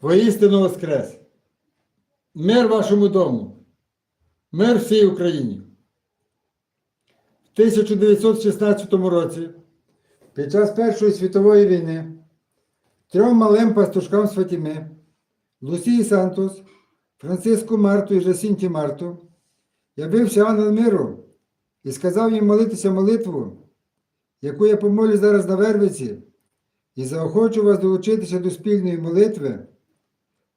воістину воскрес. Мир вашому дому, мир всій Україні. В 1916 році, під час Першої світової війни, трьом малим пастушкам з Фатіми, Лусії Сантос, Франциску Марту і Жасінті Марту, явився ангел миру і сказав їм молитися молитву, яку я помолю зараз на Вервиці, і заохочу вас долучитися до спільної молитви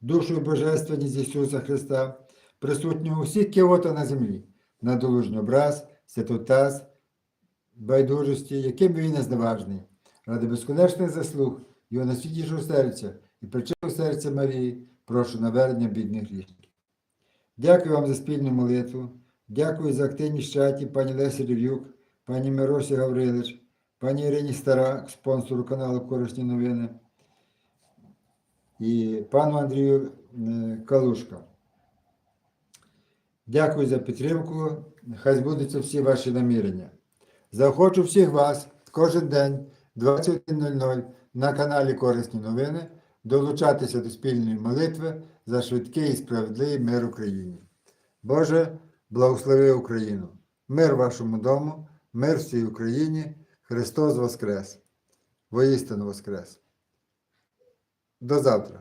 душу і божественність Ісуса Христа, присутнього у всіх кіота на землі, на долужній образ, святотаз, байдужості, яким він не зневажний, ради безконечних заслуг його найсвітлішого серця і причину серця Марії, прошу навернення бідних грішників. Дякую вам за спільну молитву, дякую за активність в чаті пані Лесі Рев'юк, пані Миросі Гаврилич, пані Ірині Старак, спонсору каналу Корисні новини, і пану Андрію е, Калушка. Дякую за підтримку. Хай збудуться всі ваші намірення. Заохочу всіх вас кожен день 21.00 на каналі Корисні новини долучатися до спільної молитви за швидкий і справедливий мир Україні. Боже, благослови Україну! Мир вашому дому, мир всій Україні, Христос Воскрес! Воістину Воскрес! До завтра!